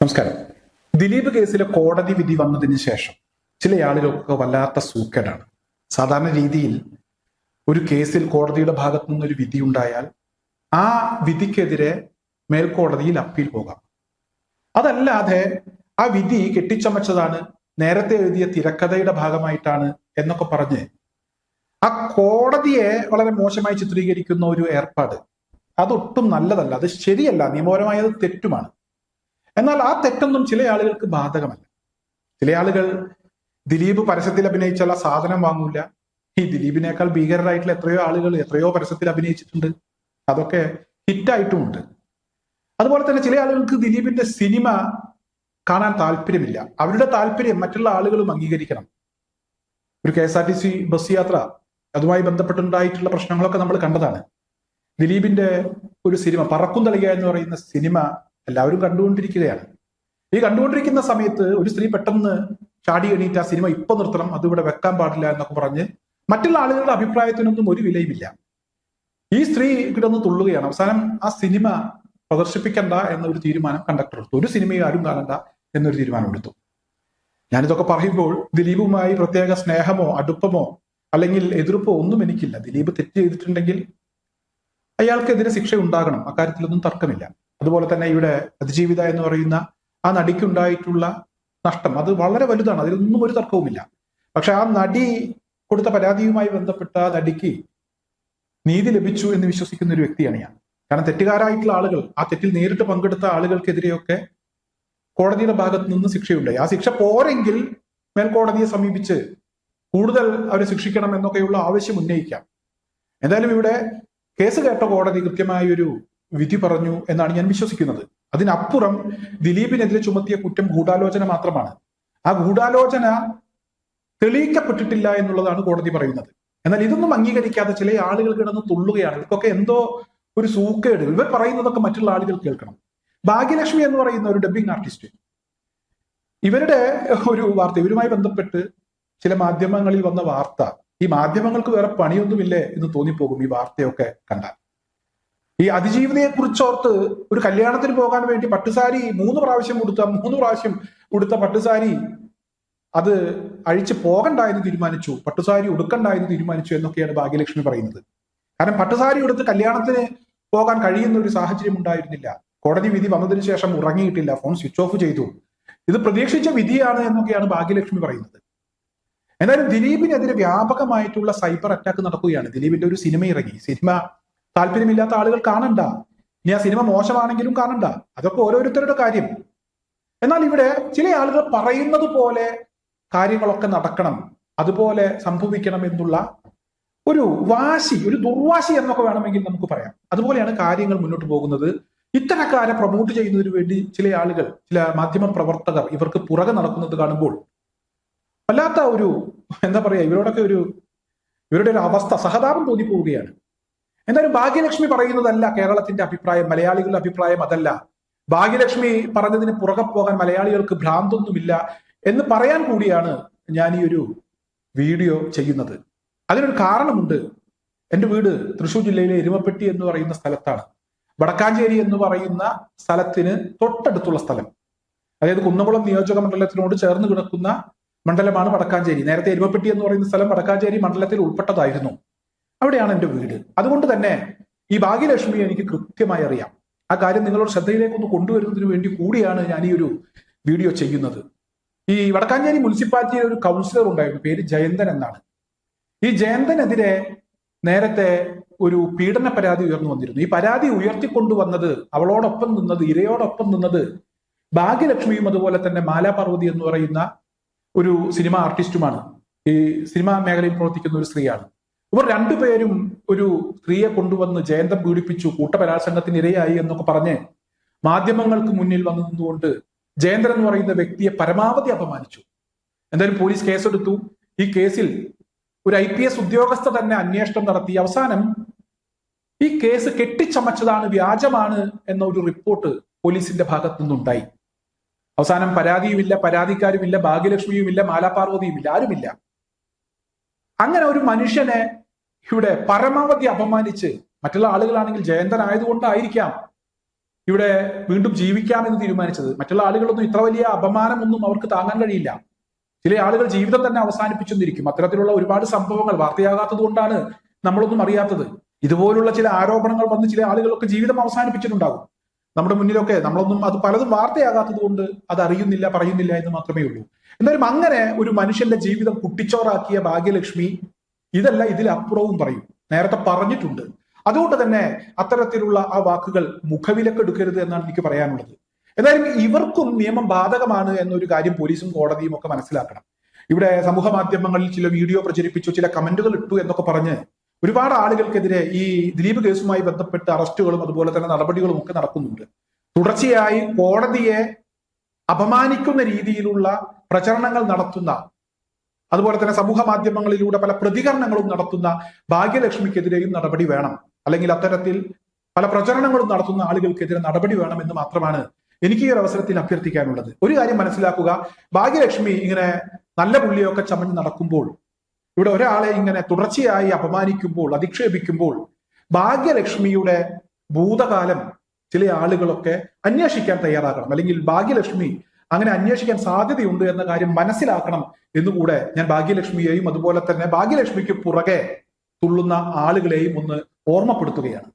നമസ്കാരം. ദിലീപ് കേസിലെ കോടതി വിധി വന്നതിന് ശേഷം ചില ആളുകൾക്ക് വല്ലാത്ത സൂക്കേടാണ്. സാധാരണ രീതിയിൽ ഒരു കേസിൽ കോടതിയുടെ ഭാഗത്തു നിന്നൊരു വിധി ഉണ്ടായാൽ ആ വിധിക്കെതിരെ മേൽക്കോടതിയിൽ അപ്പീൽ പോകാം. അതല്ലാതെ ആ വിധി കെട്ടിച്ചമച്ചതാണ് നേരത്തെ എഴുതിയ തിരക്കഥയുടെ ഭാഗമായിട്ടാണ് എന്നൊക്കെ പറഞ്ഞ് ആ കോടതിയെ വളരെ മോശമായി ചിത്രീകരിക്കുന്ന ഒരു ഏർപ്പാട് അതൊട്ടും നല്ലതല്ല. അത് ശരിയല്ല. നിയമപരമായത് തെറ്റുമാണ്. എന്നാൽ ആ തെറ്റൊന്നും ചില ആളുകൾക്ക് ബാധകമല്ല. ചില ആളുകൾ ദിലീപ് പരസ്യത്തിൽ അഭിനയിച്ചുള്ള സാധനം വാങ്ങൂല. ഈ ദിലീപിനേക്കാൾ ഭീകരരായിട്ടുള്ള എത്രയോ ആളുകൾ എത്രയോ പരസ്യത്തിൽ അഭിനയിച്ചിട്ടുണ്ട്. അതൊക്കെ ഹിറ്റായിട്ടുമുണ്ട്. അതുപോലെ തന്നെ ചില ആളുകൾക്ക് ദിലീപിന്റെ സിനിമ കാണാൻ താല്പര്യമില്ല. അവരുടെ താല്പര്യം മറ്റുള്ള ആളുകളും അംഗീകരിക്കണം. ഒരു K S R T C bus യാത്ര അതുമായി ബന്ധപ്പെട്ടുണ്ടായിട്ടുള്ള പ്രശ്നങ്ങളൊക്കെ നമ്മൾ കണ്ടതാണ്. ദിലീപിന്റെ ഒരു സിനിമ പറക്കും തളിക എന്ന് പറയുന്ന സിനിമ എല്ലാവരും കണ്ടുകൊണ്ടിരിക്കുകയാണ്. ഈ കണ്ടുകൊണ്ടിരിക്കുന്ന സമയത്ത് ഒരു സ്ത്രീ പെട്ടെന്ന് ചാടി എണീറ്റ് ആ സിനിമ ഇപ്പൊ നിർത്തണം അത് ഇവിടെ വെക്കാൻ പാടില്ല എന്നൊക്കെ പറഞ്ഞ് മറ്റുള്ള ആളുകളുടെ അഭിപ്രായത്തിനൊന്നും ഒരു വിലയുമില്ല. ഈ സ്ത്രീ കിടന്ന് തുള്ളുകയാണ്. അവസാനം ആ സിനിമ പ്രദർശിപ്പിക്കണ്ട എന്നൊരു തീരുമാനം കണ്ടക്ടർ എടുത്തു. ഒരു സിനിമയും ആരും കാണണ്ട എന്നൊരു തീരുമാനം എടുത്തു. ഞാനിതൊക്കെ പറയുമ്പോൾ ദിലീപുമായി പ്രത്യേക സ്നേഹമോ അടുപ്പമോ അല്ലെങ്കിൽ എതിർപ്പോ ഒന്നും എനിക്കില്ല. ദിലീപ് തെറ്റ് ചെയ്തിട്ടുണ്ടെങ്കിൽ അയാൾക്കെതിരെ ശിക്ഷ ഉണ്ടാകണം അക്കാര്യത്തിലൊന്നും തർക്കമില്ല. അതുപോലെ തന്നെ ഇവിടെ അതിജീവിത എന്ന് പറയുന്ന ആ നടിക്കുണ്ടായിട്ടുള്ള നഷ്ടം. അത് വളരെ വലുതാണ്. അതിലൊന്നും ഒരു തർക്കവുമില്ല. പക്ഷെ ആ നടി കൊടുത്ത പരാതിയുമായി ബന്ധപ്പെട്ട നടിക്ക് നീതി ലഭിച്ചു എന്ന് വിശ്വസിക്കുന്ന ഒരു വ്യക്തിയാണ് ഞാൻ. കാരണം തെറ്റുകാരായിട്ടുള്ള ആളുകൾ ആ തെറ്റിൽ നേരിട്ട് പങ്കെടുത്ത ആളുകൾക്കെതിരെയൊക്കെ കോടതിയുടെ ഭാഗത്ത് നിന്ന് ശിക്ഷയുണ്ടായി ആ ശിക്ഷ പോരെങ്കിൽ മേൽക്കോടതിയെ സമീപിച്ച് കൂടുതൽ അവരെ ശിക്ഷിക്കണം എന്നൊക്കെയുള്ള ആവശ്യം ഉന്നയിക്കാം. എന്തായാലും ഇവിടെ കേസ് കേട്ട കോടതി കൃത്യമായ ഒരു വിധി പറഞ്ഞു എന്നാണ് ഞാൻ വിശ്വസിക്കുന്നത്. അതിനപ്പുറം ദിലീപിനെതിരെ ചുമത്തിയ കുറ്റം ഗൂഢാലോചന മാത്രമാണ്. ആ ഗൂഢാലോചന തെളിയിക്കപ്പെട്ടിട്ടില്ല എന്നുള്ളതാണ് കോടതി പറയുന്നത്. എന്നാൽ ഇതൊന്നും അംഗീകരിക്കാതെ ചില ആളുകൾ കിടന്ന് തുള്ളുകയാണ്. ഇവർക്കൊക്കെ എന്തോ ഒരു സൂക്കേട്. ഇവർ പറയുന്നതൊക്കെ മറ്റുള്ള ആളുകൾ കേൾക്കണം. ഭാഗ്യലക്ഷ്മി എന്ന് പറയുന്ന ഒരു ഡബിങ് ആർട്ടിസ്റ്റ് ഇവരുടെ ഒരു വാർത്ത ഇവരുമായി ബന്ധപ്പെട്ട് ചില മാധ്യമങ്ങളിൽ വന്ന വാർത്ത ഈ മാധ്യമങ്ങൾക്ക് വേറെ പണിയൊന്നുമില്ലേ എന്ന് തോന്നിപ്പോകും ഈ വാർത്തയൊക്കെ കണ്ടാൽ. ഈ അതിജീവിതയെ കുറിച്ചോർത്ത് ഒരു കല്യാണത്തിന് പോകാൻ വേണ്ടി പട്ടുസാരി മൂന്ന് പ്രാവശ്യം കൊടുത്ത മൂന്ന് പ്രാവശ്യം കൊടുത്ത പട്ടുസാരി അത് അഴിച്ചു പോകണ്ട എന്ന് തീരുമാനിച്ചു. പട്ടുസാരി ഉടുക്കണ്ട എന്ന് തീരുമാനിച്ചു എന്നൊക്കെയാണ് ഭാഗ്യലക്ഷ്മി പറയുന്നത്. കാരണം പട്ടുസാരി ഉടുത്ത് കല്യാണത്തിന് പോകാൻ കഴിയുന്ന ഒരു സാഹചര്യം ഉണ്ടായിരുന്നില്ല. കോടതി വിധി വന്നതിന് ശേഷം ഉറങ്ങിയിട്ടില്ല. ഫോൺ സ്വിച്ച് ഓഫ് ചെയ്തു. ഇത് പ്രതീക്ഷിച്ച വിധിയാണ് എന്നൊക്കെയാണ് ഭാഗ്യലക്ഷ്മി പറയുന്നത്. എന്തായാലും ദിലീപിനെതിരെ വ്യാപകമായിട്ടുള്ള സൈബർ അറ്റാക്ക് നടക്കുകയാണ്. ദിലീപിന്റെ ഒരു സിനിമ ഇറങ്ങി. സിനിമ താല്പര്യമില്ലാത്ത ആളുകൾ കാണണ്ട. ഇനി ആ സിനിമ മോശമാണെങ്കിലും കാണണ്ട. അതൊക്കെ ഓരോരുത്തരുടെ കാര്യം. എന്നാൽ ഇവിടെ ചില ആളുകൾ പറയുന്നത് പോലെ കാര്യങ്ങളൊക്കെ നടക്കണം. അതുപോലെ സംഭവിക്കണം എന്നുള്ള ഒരു വാശി ഒരു ദുർവാശി എന്നൊക്കെ വേണമെങ്കിൽ നമുക്ക് പറയാം. അതുപോലെയാണ് കാര്യങ്ങൾ മുന്നോട്ട് പോകുന്നത്. ഇത്തരക്കാരെ പ്രൊമോട്ട് ചെയ്യുന്നതിന് വേണ്ടി ചില ആളുകൾ ചില മാധ്യമ പ്രവർത്തകർ ഇവർക്ക് പുറകെ നടക്കുന്നത് കാണുമ്പോൾ വല്ലാത്ത ഒരു എന്താ പറയാ ഇവരോടൊക്കെ ഒരു ഇവരുടെ ഒരു അവസ്ഥ സഹതാപം തോന്നിപ്പോവുകയാണ്. എന്തായാലും ഭാഗ്യലക്ഷ്മി പറയുന്നതല്ല കേരളത്തിന്റെ അഭിപ്രായം മലയാളികളുടെ അഭിപ്രായം അതല്ല. ഭാഗ്യലക്ഷ്മി പറഞ്ഞതിന് പുറകെ പോകാൻ മലയാളികൾക്ക് ഭ്രാന്തൊന്നുമില്ല എന്ന് പറയാൻ കൂടിയാണ് ഞാൻ ഈ ഒരു വീഡിയോ ചെയ്യുന്നത്. അതിനൊരു കാരണമുണ്ട്. എന്റെ വീട് തൃശ്ശൂർ ജില്ലയിലെ എരുമപ്പെട്ടി എന്ന് പറയുന്ന സ്ഥലത്താണ്. വടക്കാഞ്ചേരി എന്ന് പറയുന്ന സ്ഥലത്തിന് തൊട്ടടുത്തുള്ള സ്ഥലം. അതായത് കുന്നംകുളം നിയോജക മണ്ഡലത്തിനോട് ചേർന്ന് കിടക്കുന്ന മണ്ഡലമാണ് വടക്കാഞ്ചേരി. നേരത്തെ എരുമപ്പെട്ടി എന്ന് പറയുന്ന സ്ഥലം വടക്കാഞ്ചേരി മണ്ഡലത്തിൽ ഉൾപ്പെട്ടതായിരുന്നു. അവിടെയാണ് എന്റെ വീട്. അതുകൊണ്ട് തന്നെ ഈ ഭാഗ്യലക്ഷ്മി എനിക്ക് കൃത്യമായി അറിയാം. ആ കാര്യം നിങ്ങളുടെ ശ്രദ്ധയിലേക്ക് ഒന്ന് കൊണ്ടുവരുന്നതിന് വേണ്ടി കൂടിയാണ് ഞാൻ ഈ ഒരു വീഡിയോ ചെയ്യുന്നത്. ഈ വടക്കാഞ്ചേരി മുനിസിപ്പാലിറ്റിയിൽ ഒരു കൗൺസിലർ ഉണ്ടായിരുന്നു പേര് ജയന്തൻ എന്നാണ്. ഈ ജയന്തനെതിരെ നേരത്തെ ഒരു പീഡന പരാതി ഉയർന്നു വന്നിരുന്നു. ഈ പരാതി ഉയർത്തിക്കൊണ്ടുവന്നത് അവളോടൊപ്പം നിന്നത് ഇരയോടൊപ്പം നിന്നത് ഭാഗ്യലക്ഷ്മിയും അതുപോലെ തന്നെ മാലാപാർവതി എന്ന് പറയുന്ന ഒരു സിനിമ ആർട്ടിസ്റ്റുമാണ്. ഈ സിനിമാ മേഖലയിൽ പ്രവർത്തിക്കുന്ന ഒരു സ്ത്രീയാണ്. ഇവർ രണ്ടുപേരും ഒരു സ്ത്രീയെ കൊണ്ടുവന്ന് ജയന്തം പീഡിപ്പിച്ചു കൂട്ടബലാത്സംഗത്തിന് ഇരയായി എന്നൊക്കെ പറഞ്ഞ് മാധ്യമങ്ങൾക്ക് മുന്നിൽ വന്നതുകൊണ്ട് നിന്നുകൊണ്ട് ജയന്തൻ എന്ന് പറയുന്ന വ്യക്തിയെ പരമാവധി അപമാനിച്ചു. എന്തായാലും പോലീസ് കേസെടുത്തു. ഈ കേസിൽ ഒരു ഐ പി എസ് ഉദ്യോഗസ്ഥ തന്നെ അന്വേഷണം നടത്തി. അവസാനം ഈ കേസ് കെട്ടിച്ചമച്ചതാണ് വ്യാജമാണ് എന്ന ഒരു റിപ്പോർട്ട് പോലീസിന്റെ ഭാഗത്തു നിന്നുണ്ടായി. അവസാനം പരാതിയുമില്ല പരാതിക്കാരുമില്ല ഭാഗ്യലക്ഷ്മിയുമില്ല മാലാപാർവതിയുമില്ല ആരുമില്ല. അങ്ങനെ ഒരു മനുഷ്യനെ ഇവിടെ പരമാവധി അപമാനിച്ച് മറ്റുള്ള ആളുകളാണെങ്കിൽ ജയന്തൻ ആയതുകൊണ്ടായിരിക്കാം ഇവിടെ വീണ്ടും ജീവിക്കാമെന്ന് തീരുമാനിച്ചത്. മറ്റുള്ള ആളുകളൊന്നും ഇത്ര വലിയ അപമാനമൊന്നും അവർക്ക് താങ്ങാൻ കഴിയില്ല. ചില ആളുകൾ ജീവിതം തന്നെ അവസാനിപ്പിച്ചെന്നിരിക്കും അത്തരത്തിലുള്ള ഒരുപാട് സംഭവങ്ങൾ വാർത്തയാകാത്തത് കൊണ്ടാണ് നമ്മളൊന്നും അറിയാത്തത്. ഇതുപോലുള്ള ചില ആരോപണങ്ങൾ വന്ന് ചില ആളുകളൊക്കെ ജീവിതം അവസാനിപ്പിച്ചിട്ടുണ്ടാകും. നമ്മുടെ മുന്നിലൊക്കെ നമ്മളൊന്നും അത് പലതും വാർത്തയാകാത്തത് കൊണ്ട് അത് അറിയുന്നില്ല പറയുന്നില്ല എന്ന് മാത്രമേ ഉള്ളൂ. എന്തായാലും അങ്ങനെ ഒരു മനുഷ്യന്റെ ജീവിതം കുട്ടിച്ചോറാക്കിയ ഭാഗ്യലക്ഷ്മി ഇതല്ല ഇതിലപ്പുറവും പറയും. നേരത്തെ പറഞ്ഞിട്ടുണ്ട്. അതുകൊണ്ട് തന്നെ അത്തരത്തിലുള്ള ആ വാക്കുകൾ മുഖവിലക്കെടുക്കരുത് എന്നാണ് എനിക്ക് പറയാനുള്ളത്. എന്തായാലും ഇവർക്കും നിയമം ബാധകമാണ് എന്നൊരു കാര്യം പോലീസും കോടതിയും ഒക്കെ മനസ്സിലാക്കണം. ഇവിടെ സമൂഹ മാധ്യമങ്ങളിൽ ചില വീഡിയോ പ്രചരിപ്പിച്ചു ചില കമന്റുകൾ ഇട്ടു എന്നൊക്കെ പറഞ്ഞ് ഒരുപാട് ആളുകൾക്കെതിരെ ഈ ദിലീപ് കേസുമായി ബന്ധപ്പെട്ട് അറസ്റ്റുകളും അതുപോലെ തന്നെ നടപടികളും ഒക്കെ നടക്കുന്നുണ്ട്. തുടർച്ചയായി കോടതിയെ അപമാനിക്കുന്ന രീതിയിലുള്ള പ്രചരണങ്ങൾ നടത്തുന്ന അതുപോലെ തന്നെ സമൂഹ മാധ്യമങ്ങളിലൂടെ പല പ്രതികരണങ്ങളും നടത്തുന്ന ഭാഗ്യലക്ഷ്മിക്കെതിരെയും നടപടി വേണം. അല്ലെങ്കിൽ അത്തരത്തിൽ പല പ്രചരണങ്ങളും നടത്തുന്ന ആളുകൾക്കെതിരെ നടപടി വേണം എന്ന് മാത്രമാണ് എനിക്ക് ഈ ഒരു അവസരത്തിൽ അഭ്യർത്ഥിക്കാനുള്ളത്. ഒരു കാര്യം മനസ്സിലാക്കുക. ഭാഗ്യലക്ഷ്മി ഇങ്ങനെ നല്ല പുള്ളിയൊക്കെ ചമഞ്ഞ് നടക്കുമ്പോൾ ഇവിടെ ഒരാളെ ഇങ്ങനെ തുടർച്ചയായി അപമാനിക്കുമ്പോൾ അധിക്ഷേപിക്കുമ്പോൾ ഭാഗ്യലക്ഷ്മിയുടെ ഭൂതകാലം ചില ആളുകളൊക്കെ അന്വേഷിക്കാൻ തയ്യാറാകണം. അല്ലെങ്കിൽ ഭാഗ്യലക്ഷ്മി അങ്ങനെ അന്വേഷിക്കാൻ സാധ്യതയുണ്ട് എന്ന കാര്യം മനസ്സിലാക്കണം എന്നുകൂടെ ഞാൻ ഭാഗ്യലക്ഷ്മിയെയും അതുപോലെ തന്നെ ഭാഗ്യലക്ഷ്മിക്ക് പുറകെ തുള്ളുന്ന ആളുകളെയും ഒന്ന് ഓർമ്മപ്പെടുത്തുകയാണ്.